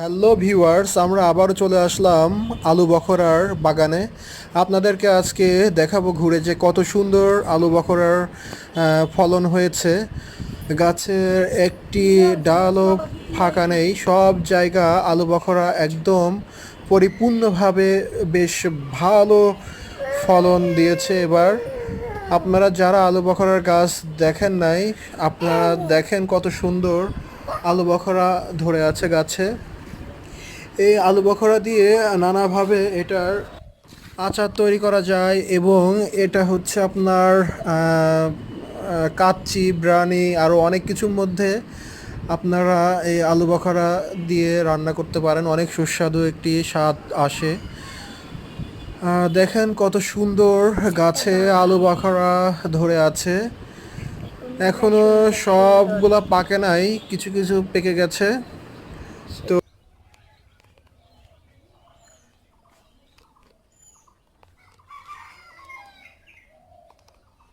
Hello viewers, আমরা আবারও চলে আসলাম আলু বখরার বাগানে। আপনাদেরকে আজকে দেখাবো ঘুরে যে কত সুন্দর আলু বখরার ফলন হয়েছে। গাছের একটি ডালও ফাঁকা নেই, সব জায়গা আলু বখরা একদম পরিপূর্ণভাবে বেশ ভালো ফলন দিয়েছে এবার। আপনারা যারা আলু বখরার গাছ দেখেন নাই, আপনারা দেখেন কত সুন্দর আলু বখরা ধরে আছে গাছে। এই আলু বখরা দিয়ে নানাভাবে এটার আচার তৈরি করা যায় এবং এটা হচ্ছে আপনার কাচ্চি ব্রানি আরও অনেক কিছুর মধ্যে আপনারা এই আলু বখরা দিয়ে রান্না করতে পারেন। অনেক সুস্বাদু একটি স্বাদ আসে। দেখেন কত সুন্দর গাছে আলু বখরা ধরে আছে। এখনও সবগুলা পাকে নাই, কিছু কিছু পেকে গেছে।